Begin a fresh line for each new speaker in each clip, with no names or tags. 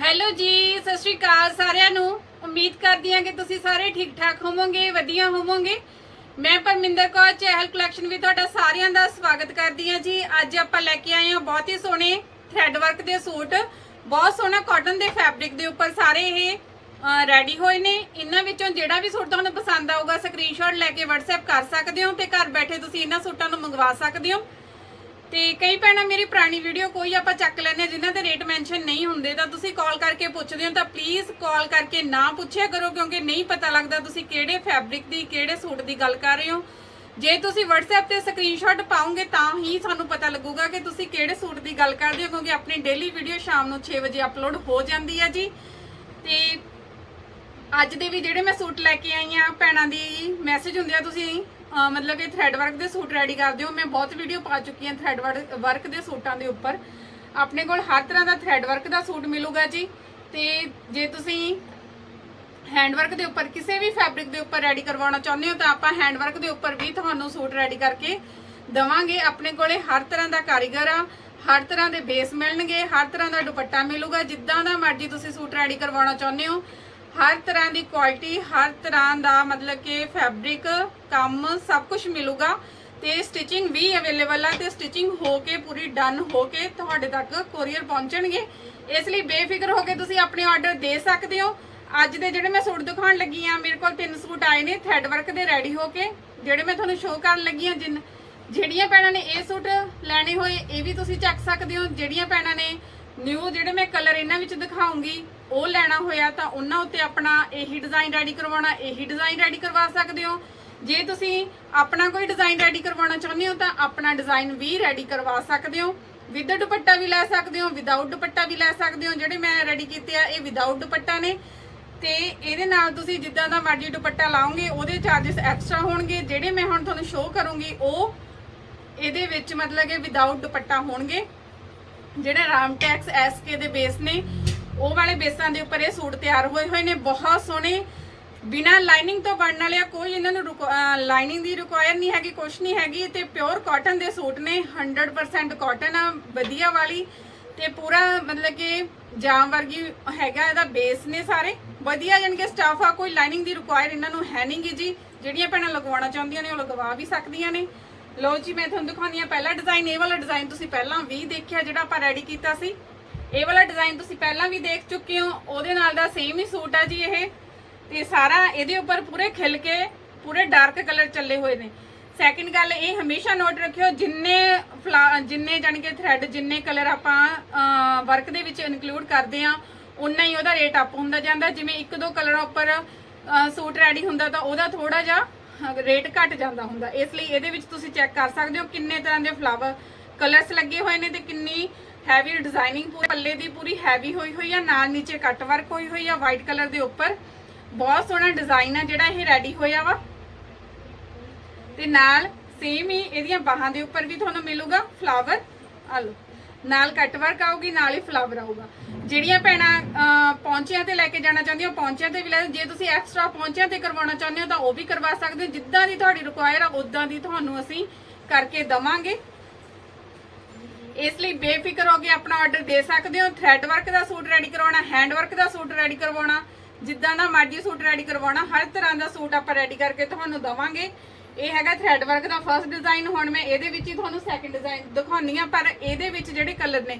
Hello ਜੀ, ਸਤਿ ਸ਼੍ਰੀ ਅਕਾਲ ਸਾਰਿਆਂ ਨੂੰ। ਉਮੀਦ ਕਰਦੀ ਹਾਂ ਕਿ ਤੁਸੀਂ ਸਾਰੇ ਠੀਕ ਠਾਕ ਹੋਵੋਗੇ, ਵਧੀਆ ਹੋਵੋਗੇ। ਮੈਂ ਪਰਮਿੰਦਰ ਕੌਰ, ਚਹਿਲ ਕਲੈਕਸ਼ਨ ਵੀ ਤੁਹਾਡਾ ਸਾਰਿਆਂ ਦਾ ਸਵਾਗਤ ਕਰਦੀ ਹਾਂ ਜੀ। ਅੱਜ ਆਪਾਂ ਲੈ ਕੇ ਆਏ ਹਾਂ ਬਹੁਤ ਹੀ ਸੋਹਣੇ ਥ੍ਰੈਡ ਵਰਕ ਦੇ ਸੂਟ। ਬਹੁਤ ਸੋਹਣਾ ਕਾਟਨ ਦੇ ਫੈਬਰਿਕ ਦੇ ਉੱਪਰ ਸਾਰੇ ਇਹ ਰੈਡੀ ਹੋਏ ਨੇ। ਇਹਨਾਂ ਵਿੱਚੋਂ ਜਿਹੜਾ ਵੀ ਸੂਟ ਤੁਹਾਨੂੰ ਪਸੰਦ ਆਊਗਾ ਸਕਰੀਨਸ਼ਾਟ ਲੈ ਕੇ WhatsApp ਕਰ ਸਕਦੇ ਹੋ ਤੇ ਘਰ ਬੈਠੇ ਤੁਸੀਂ ਇਹਨਾਂ ਸੂਟਾਂ ਨੂੰ ਮੰਗਵਾ ਸਕਦੇ ਹੋ। ਤੇ ਕਈ ਭੈਣਾਂ, ਮੇਰੀ ਪੁਰਾਣੀ ਵੀਡੀਓ ਕੋਈ ਆਪਾਂ ਚੱਕ ਲੈਂਦੇ ਹਾਂ, ਜਿਨ੍ਹਾਂ ਦੇ ਰੇਟ ਮੈਂਸ਼ਨ ਨਹੀਂ ਹੁੰਦੇ, ਤਾਂ ਤੁਸੀਂ ਕਾਲ ਕਰਕੇ ਪੁੱਛਦੇ ਹੋ, ਤਾਂ ਪਲੀਜ਼ ਕਾਲ ਕਰਕੇ ਨਾ ਪੁੱਛਿਆ ਕਰੋ, ਕਿਉਂਕਿ ਨਹੀਂ ਪਤਾ ਲੱਗਦਾ ਤੁਸੀਂ ਕਿਹੜੇ ਫੈਬਰਿਕ ਦੀ, ਕਿਹੜੇ ਸੂਟ ਦੀ ਗੱਲ ਕਰ ਰਹੇ ਹੋ। ਜੇ ਤੁਸੀਂ WhatsApp ਤੇ ਸਕਰੀਨਸ਼ਾਟ ਪਾਓਗੇ, ਤਾਂ ਹੀ ਸਾਨੂੰ ਪਤਾ ਲੱਗੂਗਾ ਕਿ ਤੁਸੀਂ ਕਿਹੜੇ ਸੂਟ ਦੀ ਗੱਲ ਕਰਦੇ ਹੋ, ਕਿਉਂਕਿ ਆਪਣੀ ਡੇਲੀ ਵੀਡੀਓ ਸ਼ਾਮ ਨੂੰ 6 ਵਜੇ ਅਪਲੋਡ ਹੋ ਜਾਂਦੀ ਹੈ ਜੀ। ਤੇ ਅੱਜ ਦੇ ਵੀ ਜਿਹੜੇ ਮੈਂ ਸੂਟ ਲੈ ਕੇ ਆਈ ਆ ਭੈਣਾਂ ਦੀ ਮੈਸੇਜ ਹੁੰਦੇ ਆ, ਤੁਸੀਂ ਮਤਲਬ ਇਹ ਥ੍ਰੈਡ ਵਰਕ ਦੇ ਸੂਟ ਰੈਡੀ ਕਰਦੇ ਹੋ ਮੈਂ ਬਹੁਤ ਵੀਡੀਓ ਪਾ ਚੁੱਕੀ ਹਾਂ ਥ੍ਰੈਡ ਵਰਕ ਦੇ ਸੂਟਾਂ ਦੇ ਉੱਪਰ। ਆਪਣੇ ਕੋਲ ਹਰ ਤਰ੍ਹਾਂ ਦਾ ਥ੍ਰੈਡ ਵਰਕ ਦਾ ਸੂਟ ਮਿਲੂਗਾ ਜੀ। ਤੇ ਜੇ ਤੁਸੀਂ ਹੈਂਡ ਵਰਕ ਦੇ ਉੱਪਰ ਕਿਸੇ ਵੀ ਫੈਬਰਿਕ ਦੇ ਉੱਪਰ ਰੈਡੀ ਕਰਵਾਉਣਾ ਚਾਹੁੰਦੇ ਹੋ, ਤਾਂ ਆਪਾਂ ਹੈਂਡ ਵਰਕ ਦੇ ਉੱਪਰ ਵੀ ਤੁਹਾਨੂੰ ਸੂਟ ਰੈਡੀ ਕਰਕੇ ਦਵਾਂਗੇ। ਆਪਣੇ ਕੋਲੇ ਹਰ ਤਰ੍ਹਾਂ ਦਾ ਕਾਰੀਗਰ ਆ, ਹਰ ਤਰ੍ਹਾਂ ਦੇ ਬੇਸ ਮਿਲਣਗੇ, ਹਰ ਤਰ੍ਹਾਂ ਦਾ ਦੁਪੱਟਾ ਮਿਲੂਗਾ। ਜਿੱਦਾਂ ਦਾ ਮਰਜ਼ੀ ਤੁਸੀਂ ਸੂਟ ਰੈਡੀ ਕਰਵਾਉਣਾ ਚਾਹੁੰਦੇ ਹੋ ਹਰ ਤਰ੍ਹਾਂ ਦੀ ਕੁਆਲਿਟੀ ਹਰ ਤਰ੍ਹਾਂ ਦਾ ਮਤਲਬ ਕਿ ਫੈਬਰਿਕ ਕੰਮ ਸਭ ਕੁਝ ਮਿਲੂਗਾ ਤੇ ਸਟਿਚਿੰਗ ਵੀ ਅਵੇਲੇਬਲ ਆ ਤੇ ਸਟਿਚਿੰਗ ਹੋ ਕੇ ਪੂਰੀ ਡਨ ਹੋ ਕੇ ਤੁਹਾਡੇ ਤੱਕ ਕੋਰੀਅਰ ਪਹੁੰਚਣਗੇ। ਇਸ ਲਈ ਬੇਫਿਕਰ ਹੋ ਕੇ ਤੁਸੀਂ ਆਪਣੇ ਆਰਡਰ ਦੇ ਸਕਦੇ ਹੋ। ਅੱਜ ਦੇ ਜਿਹੜੇ ਮੈਂ ਸੂਟ ਦਿਖਾਉਣ ਲੱਗੀ ਆ ਮੇਰੇ ਕੋਲ ਤਿੰਨ ਸੂਟ ਆਏ ਨੇ ਥ੍ਰੈਡ ਵਰਕ ਦੇ ਰੈਡੀ ਹੋ ਕੇ, ਜਿਹੜੇ ਮੈਂ ਤੁਹਾਨੂੰ ਸ਼ੋਅ ਕਰਨ ਲੱਗੀ ਆ ਜਿਨ ਜਿਹੜੀਆਂ ਭੈਣਾਂ ਨੇ ਇਹ ਸੂਟ ਲੈਣੇ ਹੋਏ, ਇਹ ਵੀ ਤੁਸੀਂ ਚੱਕ ਸਕਦੇ ਹੋ। ਜਿਹੜੀਆਂ ਭੈਣਾਂ ਨੇ ਨਿਊ ਜਿਹੜੇ ਮੈਂ ਕਲਰ ਇਹਨਾਂ ਵਿੱਚ ਦਿਖਾਉਂਗੀ ਉਹ ਲੈਣਾ ਹੋਇਆ ਤਾਂ ਉਹਨਾਂ ਉੱਤੇ ਆਪਣਾ ਇਹੀ ਡਿਜ਼ਾਈਨ ਰੈਡੀ ਕਰਵਾਉਣਾ, ਇਹੀ ਡਿਜ਼ਾਈਨ ਰੈਡੀ ਕਰਵਾ ਸਕਦੇ ਹੋ। ਜੇ ਤੁਸੀਂ ਆਪਣਾ ਕੋਈ ਡਿਜ਼ਾਈਨ ਰੈਡੀ ਕਰਵਾਉਣਾ ਚਾਹੁੰਦੇ ਹੋ ਤਾਂ ਆਪਣਾ ਡਿਜ਼ਾਈਨ ਵੀ ਰੈਡੀ ਕਰਵਾ ਸਕਦੇ ਹੋ। ਵਿਦ ਦੁਪੱਟਾ ਵੀ ਲੈ ਸਕਦੇ ਹੋ ਵਿਦਆਊਟ ਦੁਪੱਟਾ ਵੀ ਲੈ ਸਕਦੇ ਹੋ। ਜਿਹੜੇ ਮੈਂ ਰੈਡੀ ਕੀਤੇ ਆ, ਇਹ ਵਿਦਆਊਟ ਦੁਪੱਟਾ ਨੇ। ਤੇ ਇਹਦੇ ਨਾਲ ਤੁਸੀਂ ਜਿੱਦਾਂ ਦਾ ਮਰਜ਼ੀ ਦੁਪੱਟਾ ਲਾਓਗੇ, ਉਹਦੇ ਚਾਰजेस ਐਕਸਟਰਾ ਹੋਣਗੇ। ਜਿਹੜੇ ਮੈਂ ਹੁਣ ਤੁਹਾਨੂੰ ਸ਼ੋਅ ਕਰੂੰਗੀ, ਉਹ ਇਹਦੇ ਵਿੱਚ ਮਤਲਬ ਕਿ ਵਿਦਆਊਟ ਦੁਪੱਟਾ ਹੋਣਗੇ। ਜਿਹੜੇ ਰਾਮਟੈਕਸ ਐਸਕੇ ਦੇ ਬੇਸ ਨੇ ਉਹ ਵਾਲੇ ਬੇਸਾਂ ਦੇ ਉੱਪਰ ਇਹ ਸੂਟ ਤਿਆਰ ਹੋਏ ਹੋਏ ਨੇ, ਬਹੁਤ ਸੋਹਣੇ। ਬਿਨਾ ਲਾਈਨਿੰਗ ਤੋਂ ਬਣਨ ਵਾਲੇ ਆ, ਕੋਈ ਇਹਨਾਂ ਨੂੰ ਲਾਈਨਿੰਗ ਦੀ ਰਿਕੁਆਇਰ ਨਹੀਂ ਹੈਗੀ, ਕੁਛ ਨਹੀਂ ਹੈਗੀ। ਤੇ ਪਿਓਰ ਕਾਟਨ ਦੇ ਸੂਟ ਨੇ 100% ਕਾਟਨ ਆ, ਵਧੀਆ ਵਾਲੀ। ਤੇ ਪੂਰਾ ਮਤਲਬ ਕਿ ਜਾਮ ਵਰਗੀ ਹੈਗਾ ਇਹਦਾ ਬੇਸ ਨੇ ਸਾਰੇ। ਵਧੀਆ ਜਾਣੀ ਕਿ ਸਟਾਫ ਆ, ਕੋਈ ਲਾਈਨਿੰਗ ਦੀ ਰਿਕੁਆਇਰ ਇਹਨਾਂ ਨੂੰ ਹੈ ਨਹੀਂਗੀ ਜੀ। ਜਿਹੜੀਆਂ ਭੈਣਾਂ ਲਗਵਾਉਣਾ ਚਾਹੁੰਦੀਆਂ ਨੇ, ਉਹ ਲਗਵਾ ਵੀ ਸਕਦੀਆਂ ਨੇ। ਲਓ ਜੀ, ਮੈਂ ਤੁਹਾਨੂੰ ਦਿਖਾਉਂਦੀ ਆ ਪਹਿਲਾ ਡਿਜ਼ਾਈਨ ਇਹ ਵਾਲਾ ਡਿਜ਼ਾਈਨ ਤੁਸੀਂ ਪਹਿਲਾਂ ਵੀ ਦੇਖਿਆ, ਜਿਹੜਾ ਆਪਾਂ ਰੈਡੀ ਕੀਤਾ ਸੀ। ਇਹ ਵਾਲਾ ਡਿਜ਼ਾਈਨ ਤੁਸੀਂ ਪਹਿਲਾਂ ਵੀ ਦੇਖ ਚੁੱਕੇ ਹੋ, ਉਹਦੇ ਨਾਲ ਦਾ ਸੇਮ ਹੀ ਸੂਟ ਆ ਜੀ ਇਹ। ਤੇ ਸਾਰਾ ਇਹਦੇ ਉੱਪਰ ਪੂਰੇ ਖਿਲ ਕੇ ਪੂਰੇ ਡਾਰਕ ਕਲਰ ਚੱਲੇ ਹੋਏ ਨੇ। ਸੈਕਿੰਡ ਗੱਲ, ਇਹ ਹਮੇਸ਼ਾ ਨੋਟ ਰੱਖਿਓ, ਜਿੰਨੇ ਫਲਾ- ਜਿੰਨੇ ਜਾਣੀ ਕਿ ਥ੍ਰੈਡ ਜਿੰਨੇ ਕਲਰ ਆਪਾਂ ਵਰਕ ਦੇ ਵਿੱਚ ਇਨਕਲੂਡ ਕਰਦੇ ਆ ਉਨਾ ਹੀ ਉਹਦਾ ਰੇਟ ਅਪ ਹੁੰਦਾ ਜਾਂਦਾ। ਜਿਵੇਂ ਇੱਕ ਦੋ ਕਲਰਾਂ ਉੱਪਰ ਸੂਟ ਰੈਡੀ ਹੁੰਦਾ ਤਾਂ ਉਹਦਾ ਥੋੜਾ ਜਿਹਾ ਰੇਟ ਘਟ ਜਾਂਦਾ ਹੁੰਦਾ। ਇਸ ਲਈ ਇਹਦੇ ਵਿੱਚ ਤੁਸੀਂ ਚੈੱਕ ਕਰ ਸਕਦੇ ਹੋ ਕਿੰਨੇ ਤਰ੍ਹਾਂ ਦੇ ਫਲਾਵਰ ਕਲਰਸ ਲੱਗੇ ਹੋਏ ਨੇ ਤੇ ਕਿੰਨੀ ਹੈਵੀ ਡਿਜ਼ਾਈਨਿੰਗ ਪੂਰੇ ਪੱਲੇ ਦੀ ਪੂਰੀ ਹੈਵੀ ਹੋਈ ਹੋਈ ਆ ਨਾਲ ਨੀਚੇ ਕੱਟ ਵਰਕ ਹੋਈ ਹੋਈ ਆ ਵਾਈਟ ਕਲਰ ਦੇ ਉੱਪਰ। ਬਹੁਤ ਸੋਹਣਾ ਡਿਜ਼ਾਈਨ ਆ ਜਿਹੜਾ ਇਹ ਰੈਡੀ ਹੋਇਆ ਵਾ। ਤੇ ਨਾਲ ਸੇਮ ਹੀ ਇਹਦੀਆਂ ਬਾਹਾਂ ਦੇ ਉੱਪਰ ਵੀ ਤੁਹਾਨੂੰ ਮਿਲੂਗਾ ਫਲਾਵਰ ਆ ਲਓ ਨਾਲ ਕੱਟ ਵਰਕ ਆਊਗੀ ਨਾਲ ਹੀ ਫਲਾਵਰ ਆਊਗਾ। ਜਿਹੜੀਆਂ ਭੈਣਾਂ ਅਹ, ਪੌਂਚਿਆਂ ਤੇ ਲੈ ਕੇ ਜਾਣਾ ਚਾਹੁੰਦੀਆਂ ਉਹ ਪੌਂਚਿਆਂ ਤੇ ਵੀ ਲੈ ਜੇ ਤੁਸੀਂ ਐਕਸਟਰਾ ਪੌਂਚਿਆਂ ਤੇ ਕਰਵਾਉਣਾ ਚਾਹੁੰਦੇ ਹੋ ਤਾਂ ਉਹ ਵੀ ਕਰਵਾ ਸਕਦੇ ਹੋ। ਜਿੱਦਾਂ ਦੀ ਤੁਹਾਡੀ ਰਿਕੁਆਇਰ ਆ ਉਦਾਂ ਦੀ ਤੁਹਾਨੂੰ ਅਸੀਂ ਕਰਕੇ ਦਵਾਂਗੇ। ਇਸ ਲਈ ਬੇਫਿਕਰ ਹੋ ਕੇ ਆਪਣਾ ਆਰਡਰ ਦੇ ਸਕਦੇ ਹੋ। ਥ੍ਰੈਡ ਵਰਕ ਦਾ ਸੂਟ ਰੈਡੀ ਕਰਵਾਉਣਾ ਹੈਂਡ ਵਰਕ ਦਾ ਸੂਟ ਰੈਡੀ ਕਰਵਾਉਣਾ, ਜਿੱਦਾਂ ਦਾ ਮਰਜ਼ੀ ਸੂਟ ਰੈਡੀ ਕਰਵਾਉਣਾ, ਹਰ ਤਰ੍ਹਾਂ ਦਾ ਸੂਟ ਆਪਾਂ ਰੈਡੀ ਕਰਕੇ ਤੁਹਾਨੂੰ ਦਵਾਂਗੇ। ਇਹ ਹੈਗਾ ਥ੍ਰੈਡ ਵਰਕ ਦਾ ਫਰਸਟ ਡਿਜ਼ਾਈਨ ਹੁਣ ਮੈਂ ਇਹਦੇ ਵਿੱਚ ਹੀ ਤੁਹਾਨੂੰ ਸੈਕੰਡ ਡਿਜ਼ਾਈਨ ਦਿਖਾਉਣੀ ਆ ਪਰ ਇਹਦੇ ਵਿੱਚ ਜਿਹੜੇ ਕਲਰ ਨੇ,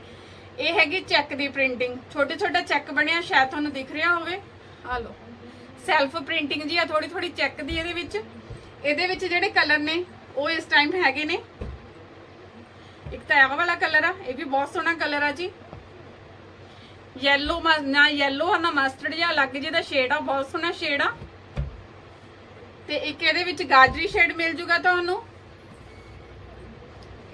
ਇਹ ਹੈਗੀ ਚੈੱਕ ਦੀ ਪ੍ਰਿੰਟਿੰਗ ਛੋਟੇ ਛੋਟਾ ਚੈੱਕ ਬਣਿਆ, ਸ਼ਾਇਦ ਤੁਹਾਨੂੰ ਦਿਖ ਰਿਹਾ ਹੋਵੇ। ਆ ਲਓ। ਸੈਲਫ ਪ੍ਰਿੰਟਿੰਗ ਜੀ ਆ ਥੋੜੀ ਥੋੜੀ ਚੈੱਕ ਦੀ ਇਹਦੇ ਵਿੱਚ। ਇਹਦੇ ਵਿੱਚ ਜਿਹੜੇ ਕਲਰ ਨੇ, ਉਹ ਇਸ ਟਾਈਮ ਹੈਗੇ ਨੇ। ਇੱਕ ਤਾਂ ਇਹ ਵਾਲਾ ਕਲਰ ਆ, ਇਹ ਵੀ ਬਹੁਤ ਸੋਹਣਾ ਕਲਰ ਆ ਜੀ। ਯੈਲੋ ਨਾ ਯੈਲੋ ਆ, ਨਾ ਮਸਟਰਡ ਜਿਹਾ ਅਲੱਗ ਜਿਹਦਾ ਸ਼ੇਡ ਆ, ਬਹੁਤ ਸੋਹਣਾ ਸ਼ੇਡ ਆ। ਤੇ ਇੱਕ ਇਹਦੇ ਵਿੱਚ ਗਾਜਰੀ ਸ਼ੇਡ ਮਿਲ ਜੂਗਾ ਤੁਹਾਨੂੰ।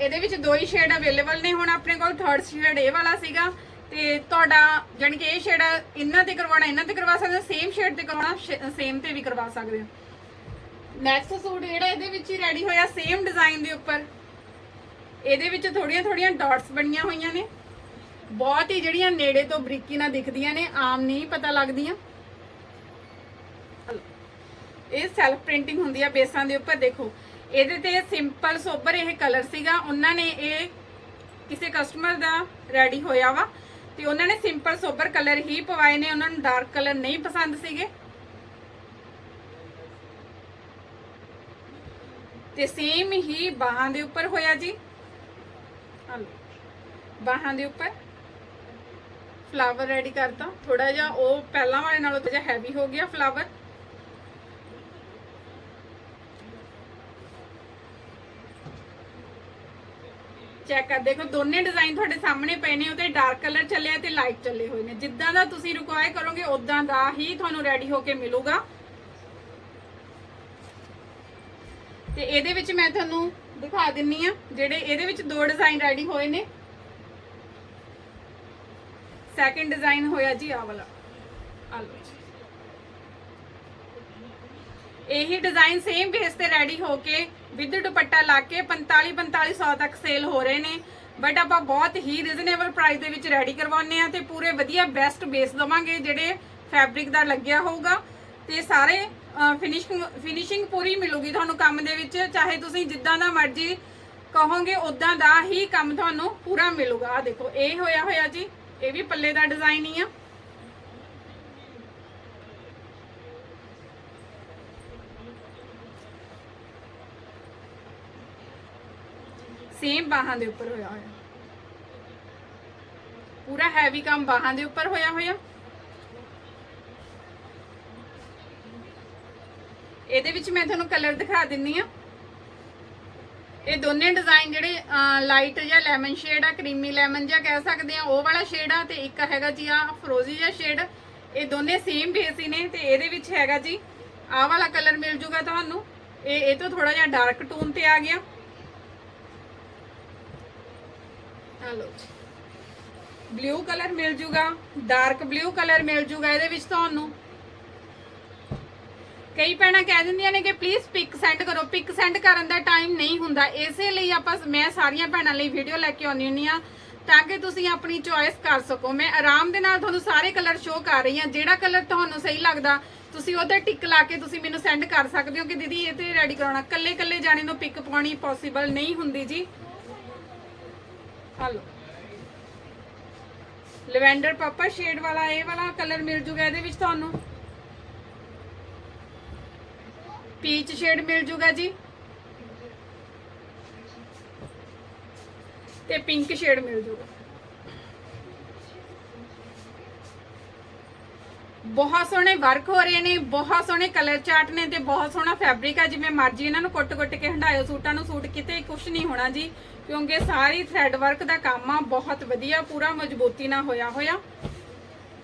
ਇਹਦੇ ਵਿੱਚ ਦੋ ਹੀ ਸ਼ੇਡ ਅਵੇਲੇਬਲ ਨੇ, ਹੁਣ ਆਪਣੇ ਕੋਲ ਥਰਡ ਸ਼ੇਡ ਇਹ ਵਾਲਾ ਸੀਗਾ। ਤੇ ਤੁਹਾਡਾ ਜਾਣੀ ਕਿ ਇਹ ਸ਼ੇਡ ਇਹਨਾਂ ਤੇ ਕਰਵਾਉਣਾ, ਇਹਨਾਂ ਤੇ ਕਰਵਾ ਸਕਦੇ ਸੇਮ ਸ਼ੇਡ ਤੇ ਕਰਵਾਉਣਾ ਸੇਮ ਤੇ ਵੀ ਕਰਵਾ ਸਕਦੇ ਹੋ। ਨੈਕਸਟ ਸੂਟ ਜਿਹੜਾ ਇਹਦੇ ਵਿੱਚ ਹੀ ਰੈਡੀ ਹੋਇਆ ਸੇਮ ਡਿਜ਼ਾਈਨ ਦੇ ਉੱਪਰ। ਇਹਦੇ ਵਿੱਚ ਥੋੜੀਆਂ ਥੋੜੀਆਂ ਡਾਟਸ ਬਣੀਆਂ ਹੋਈਆਂ ਨੇ। ਬਹੁਤ ਹੀ ਜਿਹੜੀਆਂ ਨੇੜੇ ਤੋਂ ਬਰੀਕੀ ਨਾਲ ਦਿਖਦੀਆਂ ਨੇ, ਆਮ ਨਹੀਂ ਪਤਾ ਲੱਗਦੀਆਂ। ਇਹ ਸੈਲਫ ਪ੍ਰਿੰਟਿੰਗ ਹੁੰਦੀ ਆ ਬੇਸਾਂ ਦੇ ਉੱਪਰ, ਦੇਖੋ। ਇਹਦੇ ਤੇ ਸਿੰਪਲ ਸੋਬਰ ਇਹ ਕਲਰ ਸੀਗਾ। ਉਹਨਾਂ ਨੇ ਇਹ ਕਿਸੇ ਕਸਟਮਰ ਦਾ ਰੈਡੀ ਹੋਇਆ ਵਾ ਤੇ ਉਹਨਾਂ ਨੇ ਸਿੰਪਲ ਸੋਬਰ ਕਲਰ ਹੀ ਪਵਾਏ ਨੇ। ਉਹਨਾਂ ਨੂੰ ਡਾਰਕ ਕਲਰ ਨਹੀਂ ਪਸੰਦ ਸੀਗੇ। ਤੇ ਸੇਮ ਹੀ ਬਾਹਾਂ ਦੇ ਉੱਪਰ ਹੋਇਆ ਜੀ। ਬਾਹਾਂ ਦੇ ਉੱਪਰ ਫਲਾਵਰ ਰੈਡੀ ਕਰਤਾ। ਥੋੜਾ ਜਿਹਾ ਉਹ ਪਹਿਲਾਂ ਵਾਲੇ ਨਾਲੋਂ ਥੋੜਾ ਜਿਹਾ ਹੈਵੀ ਹੋ ਗਿਆ ਫਲਾਵਰ ਚੈੱਕ ਕਰ, ਦੇਖੋ ਦੋਨੇ ਡਿਜ਼ਾਈਨ ਤੁਹਾਡੇ ਸਾਹਮਣੇ ਪਏ ਨੇ ਉਹਤੇ ਡਾਰਕ ਕਲਰ ਚੱਲਿਆ ਤੇ ਲਾਈਟ ਚੱਲੇ ਹੋਏ ਨੇ। ਜਿੱਦਾਂ ਦਾ ਤੁਸੀਂ ਰਿਕੁਆਇਰ ਕਰੋਗੇ ਉਦਾਂ ਦਾ ਹੀ ਤੁਹਾਨੂੰ ਰੈਡੀ ਹੋ ਕੇ ਮਿਲੂਗਾ। ਤੇ ਇਹਦੇ ਵਿੱਚ ਮੈਂ ਤੁਹਾਨੂੰ ਦਿਖਾ ਦਿੰਨੀ ਆ, ਜਿਹੜੇ ਇਹਦੇ ਵਿੱਚ ਦੋ ਡਿਜ਼ਾਈਨ ਰੈਡੀ ਹੋਏ ਨੇ। ਸੈਕਿੰਡ ਡਿਜ਼ਾਈਨ ਹੋਇਆ ਜੀ ਆ ਵਾਲਾ। ਆ ਲਓ ਜੀ। ਇਹੀ ਡਿਜ਼ਾਈਨ ਸੇਮ ਬੇਸ ਤੇ ਰੈਡੀ ਹੋ ਕੇ ਵਿਦ ਦੁਪੱਟਾ ਲਾ ਕੇ 45 4500 ਤੱਕ ਸੇਲ ਹੋ ਰਹੇ ਨੇ। ਬਟ ਆਪਾਂ ਬਹੁਤ ਹੀ ਰੀਜ਼ਨੇਬਲ ਪ੍ਰਾਈਸ ਦੇ ਵਿੱਚ ਰੈਡੀ ਕਰਵਾਉਂਦੇ ਆ ਤੇ ਪੂਰੇ ਵਧੀਆ ਬੈਸਟ ਬੇਸ ਦਵਾਂਗੇ ਜਿਹੜੇ ਫੈਬਰਿਕ ਦਾ ਲੱਗਿਆ ਹੋਊਗਾ। ਤੇ ਸਾਰੇ ਫਿਨਿਸ਼ਿੰਗ ਫਿਨਿਸ਼ਿੰਗ ਪੂਰੀ ਮਿਲੂਗੀ ਤੁਹਾਨੂੰ ਕੰਮ ਦੇ ਵਿੱਚ, ਚਾਹੇ ਤੁਸੀਂ ਜਿੱਦਾਂ ਦਾ ਮਰਜ਼ੀ ਕਹੋਗੇ ਉਦਾਂ ਦਾ ਹੀ ਕੰਮ ਤੁਹਾਨੂੰ ਪੂਰਾ ਮਿਲੂਗਾ। ਆ ਦੇਖੋ, ਇਹ ਹੋਇਆ ਹੋਇਆ ਜੀ, ਇਹ ਵੀ ਪੱਲੇ ਦਾ ਡਿਜ਼ਾਈਨ ਹੀ ਆ। ਸੇਮ ਬਾਹਾਂ ਦੇ ਉੱਪਰ ਹੋਇਆ ਹੋਇਆ। ਪੂਰਾ ਹੈਵੀ ਕੰਮ ਬਾਹਾਂ ਦੇ ਉੱਪਰ ਹੋਇਆ ਹੋਇਆ। ਇਹਦੇ ਵਿੱਚ ਮੈਂ ਤੁਹਾਨੂੰ ਕਲਰ ਦਿਖਾ ਦਿੰਨੀ ਆ। ਇਹ ਦੋਨੇ ਡਿਜ਼ਾਈਨ ਜਿਹੜੇ ਲਾਈਟ ਜਾਂ ਲੈਮਨ ਸ਼ੇਡ ਆ ਕਰੀਮੀ ਲੈਮਨ ਜਾਂ ਕਹਿ ਸਕਦੇ ਆ, ਉਹ ਵਾਲਾ ਸ਼ੇਡ ਆ ਤੇ ਇੱਕ ਹੈਗਾ ਜੀ ਆ ਫਰੋਜ਼ੀ ਜਿਹਾ ਸ਼ੇਡ ਇਹ ਦੋਨੇ ਸੇਮ ਬੇਸ ਹੀ ਨੇ ਤੇ ਇਹਦੇ ਵਿੱਚ ਹੈਗਾ ਜੀ ਆਹ ਵਾਲਾ ਕਲਰ ਮਿਲ ਜੂਗਾ ਤੁਹਾਨੂੰ। ਇਹ ਇਹ ਤੋਂ ਥੋੜਾ ਜਿਹਾ ਡਾਰਕ ਟੋਨ ਤੇ ਆ ਗਿਆ। ਹਲੋ ਬਲੂ ਕਲਰ ਮਿਲ ਜੂਗਾ ਡਾਰਕ ਬਲੂ ਕਲਰ ਮਿਲ ਜੂਗਾ ਇਹਦੇ ਵਿੱਚ ਤੁਹਾਨੂੰ। ਕਈ ਭੈਣਾਂ ਕਹਿ ਦਿੰਦੀਆਂ ਨੇ ਕਿ ਪਲੀਜ਼ ਪਿਕ ਸੈਂਡ ਕਰੋ। ਪਿਕ ਸੈਂਡ ਕਰਨ ਦਾ ਟਾਈਮ ਨਹੀਂ ਹੁੰਦਾ। ਇਸੇ ਲਈ ਆਪਾਂ ਮੈਂ ਸਾਰੀਆਂ ਭੈਣਾਂ ਲਈ ਵੀਡੀਓ ਲੈ ਕੇ ਆਉਣੀ ਹੁੰਨੀ ਆ ਤਾਂ ਕਿ ਤੁਸੀਂ ਆਪਣੀ ਚੋਇਸ ਕਰ ਸਕੋ। ਮੈਂ ਆਰਾਮ ਦੇ ਨਾਲ ਤੁਹਾਨੂੰ ਸਾਰੇ ਕਲਰ ਸ਼ੋਅ ਕਰ ਰਹੀ ਹਾਂ। ਜਿਹੜਾ ਕਲਰ ਤੁਹਾਨੂੰ ਸਹੀ ਲੱਗਦਾ, ਤੁਸੀਂ ਉਹਦਾ ਟਿਕ ਲਾ ਕੇ ਤੁਸੀਂ ਮੈਨੂੰ ਸੈਂਡ ਕਰ ਸਕਦੇ ਹੋ ਕਿ ਦੀਦੀ ਇਹ ਤੇ ਰੈਡੀ ਕਰਾਉਣਾ। ਕੱਲੇ ਕੱਲੇ ਜਾਣੇ ਨੂੰ ਪਿਕ ਪਾਉਣੀ ਪੋਸੀਬਲ ਨਹੀਂ ਹੁੰਦੀ ਜੀ। ਹਲੋ। ਲਵੈਂਡਰ ਪਾਪਾ ਸ਼ੇਡ ਵਾਲਾ, ਇਹ ਵਾਲਾ ਕਲਰ ਮਿਲ ਜੂਗਾ ਇਹਦੇ ਵਿੱਚ ਤੁਹਾਨੂੰ। ਪੀਚ ਸ਼ੇਡ ਮਿਲ ਜੂਗਾ ਜੀ। ਤੇ ਪਿੰਕ ਸ਼ੇਡ ਮਿਲ ਜੂਗਾ। ਬਹੁਤ ਸੋਹਣੇ ਵਰਕ ਹੋ ਰਹੇ ਨੇ, ਬਹੁਤ ਸੋਹਣੇ ਕਲਰ ਚਾਰਟ ਨੇ ਤੇ ਬਹੁਤ ਸੋਹਣਾ ਫੈਬਰਿਕ ਆ, ਜਿਵੇਂ ਮਰਜ਼ੀ ਇਹਨਾਂ ਨੂੰ ਕੁੱਟ-ਕੁੱਟ ਕੇ ਹੰਡਾਇਓ ਸੂਟਾਂ ਨੂੰ ਸੂਟ ਕਿਤੇ ਕੁਝ ਨਹੀਂ ਹੋਣਾ ਜੀ, ਕਿਉਂਕਿ ਸਾਰੀ ਥ੍ਰੈਡ ਵਰਕ ਦਾ ਕੰਮ ਆ, ਬਹੁਤ ਵਧੀਆ, ਪੂਰਾ ਮਜ਼ਬੂਤੀ ਨਾਲ ਹੋਇਆ ਹੋਇਆ।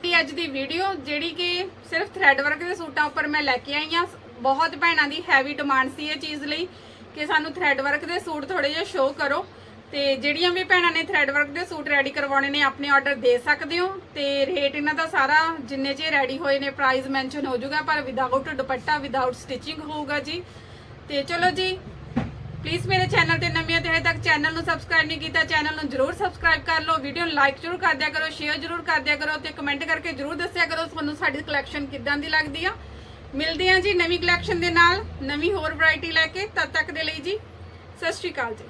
ਇਹ ਅੱਜ ਦੀ ਵੀਡੀਓ ਜਿਹੜੀ ਕਿ ਸਿਰਫ ਥ੍ਰੈਡ ਵਰਕ ਦੇ ਸੂਟਾਂ ਉੱਪਰ ਮੈਂ ਲੈ ਕੇ ਆਈ ਆ ਬਹੁਤ ਭੈਣਾਂ ਦੀ ਹੈਵੀ ਡਿਮਾਂਡ ਸੀ ਇਹ ਚੀਜ਼ ਲਈ ਕਿ ਸਾਨੂੰ ਥ੍ਰੈਡ ਵਰਕ ਦੇ ਸੂਟ ਥੋੜੇ ਜਿਹਾ ਸ਼ੋਅ ਕਰੋ। ਤੇ ਜਿਹੜੀਆਂ ਵੀ ਭੈਣਾਂ ਨੇ ਥ੍ਰੈਡ ਵਰਕ ਦੇ ਸੂਟ ਰੈਡੀ ਕਰਵਾਉਣੇ ਨੇ, ਆਪਣੇ ਆਰਡਰ ਦੇ ਸਕਦੇ ਹੋ। ਤੇ ਰੇਟ ਇਹਨਾਂ ਦਾ ਸਾਰਾ ਜਿੰਨੇ ਚ ਰੈਡੀ ਹੋਏ ਨੇ ਪ੍ਰਾਈਸ ਮੈਂਸ਼ਨ ਹੋ ਜਾਊਗਾ, ਪਰ ਵਿਦਆਊਟ ਦੁਪੱਟਾ ਵਿਦਆਊਟ ਸਟਿਚਿੰਗ ਹੋਊਗਾ ਜੀ। ਤੇ ਚਲੋ ਜੀ ਪਲੀਜ਼ ਮੇਰੇ ਚੈਨਲ ਤੇ ਨਵੀਆਂ ਤੇ ਹਜੇ ਤੱਕ ਚੈਨਲ ਨੂੰ ਸਬਸਕ੍ਰਾਈਬ ਨਹੀਂ ਕੀਤਾ ਚੈਨਲ ਨੂੰ ਜਰੂਰ ਸਬਸਕ੍ਰਾਈਬ ਕਰ ਲਓ। ਵੀਡੀਓ ਨੂੰ ਲਾਈਕ ਜਰੂਰ ਕਰ ਦਿਆ ਕਰੋ ਸ਼ੇਅਰ ਜਰੂਰ ਕਰ ਦਿਆ ਕਰੋ ਤੇ ਕਮੈਂਟ ਕਰਕੇ ਜਰੂਰ ਦੱਸਿਆ ਕਰੋ ਤੁਹਾਨੂੰ ਸਾਡੀ ਕਲੈਕਸ਼ਨ ਕਿੱਦਾਂ ਦੀ ਲੱਗਦੀ ਆ। ਮਿਲਦੇ ਹਾਂ ਜੀ ਨਵੀਂ ਕਲੈਕਸ਼ਨ ਦੇ ਨਾਲ, ਨਵੀਂ ਹੋਰ ਵੈਰਾਈਟੀ ਲੈ ਕੇ, ਤਦ ਤੱਕ ਦੇ ਲਈ ਜੀ, ਸਤਿ ਸ਼੍ਰੀ ਅਕਾਲ ਜੀ।